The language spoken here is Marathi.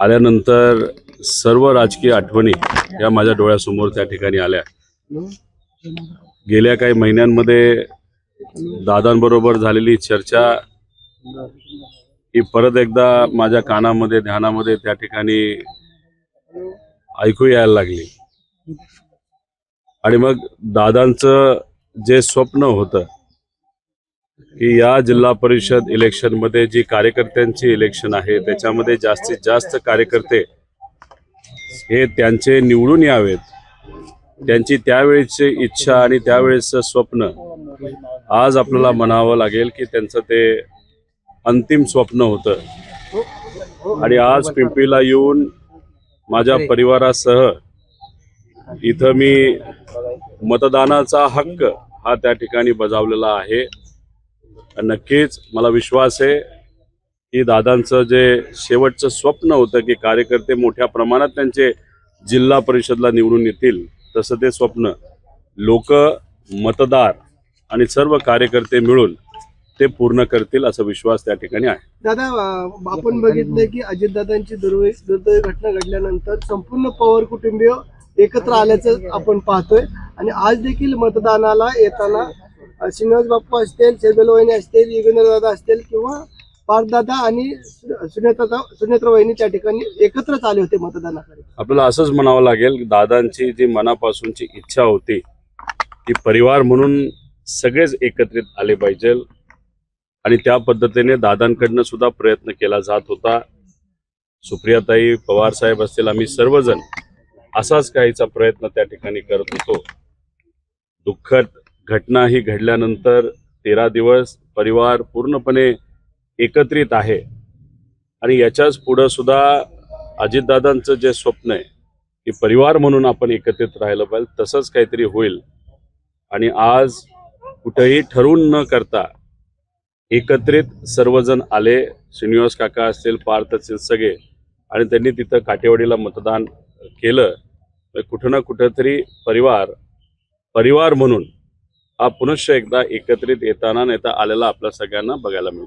आल्यानंतर सर्व राजकीय आठवणी या माझ्या डोळ्यासमोर त्या ठिकाणी आल्या. गेल्या काही महिन्यांमध्ये दादांबरोबर झालेली चर्चा ही परत एकदा माझ्या कानामध्ये ध्यानामध्ये त्या ठिकाणी ऐकू यायला लागली. आणि मग दादांचं जे स्वप्न होतं की या जिल्हा परिषद इलेक्शनमध्ये जी कार्यकर्त्यांची इलेक्शन आहे त्याच्यामध्ये जास्तीत जास्त कार्यकर्ते हे त्यांचे निवडून यावेत. त्यांची त्यावेळेची इच्छा आणि त्यावेळेचं स्वप्न आज आपल्याला म्हणावं लागेल की त्यांचं ते अंतिम स्वप्न होतं. आणि आज पिंपरीला येऊन माझ्या परिवारासह इथं मी मतदानाचा हक्क हा त्या ठिकाणी बजावलेला आहे. नक्कीच मला विश्वास आहे की दादांचं जे शेवटचं स्वप्न होतं की कार्यकर्ते मोठ्या प्रमाणात त्यांचे जिल्हा परिषदला निवडून येतील तसं ते स्वप्न. लोक मतदार आणि सर्व कार्यकर्ते मिळून ते पूर्ण करतील असा विश्वास त्या ठिकाणी आहे. दादा आपण बघितलं की अजितदादांची दुर्वै दुर्दैवी घटना घडल्यानंतर संपूर्ण पवार कुटुंबीय एकत्र आल्याचं आपण पाहतोय. आणि आज देखील मतदानाला येताना श्रीनिवास बाप्पा असतील शेबेल वहिनी असतील योगेंद्र दादा असतील किंवा पार्थदादा आणि सुनेत्रा सुनेत्र वहिनी त्या ठिकाणी एकत्रच आले होते मतदानाकडे. आपल्याला असंच म्हणावं लागेल की दादांची जी मनापासूनची इच्छा होती ती परिवार म्हणून सगळेच एकत्रित आले पाहिजे. आणि त्या पद्धतीने दादांकडनं सुद्धा प्रयत्न केला जात होता. सुप्रियाताई पवार साहेब असतील आम्ही सर्वजण असाच काहीचा प्रयत्न त्या ठिकाणी करत होतो. दुःखद घटना ही घडल्यानंतर तेरा दिवस परिवार पूर्णपणे एकत्रित आहे. आणि याच्याच पुढं सुद्धा अजितदादांचं जे स्वप्न आहे की परिवार म्हणून आपण एकत्रित राहिलं पाहिजे तसंच काहीतरी होईल. आणि आज कुठंही ठरवून न करता एकत्रित सर्वजण आले श्रीनिवास काका असतील पार्थ असतील सगळे आणि त्यांनी तिथं काटेवाडीला मतदान केलं तर कुठं ना कुठंतरी परिवार परिवार म्हणून हा पुनश्च एकदा एकत्रित येताना नेता आलेला आपल्या सगळ्यांना बघायला मिळतो.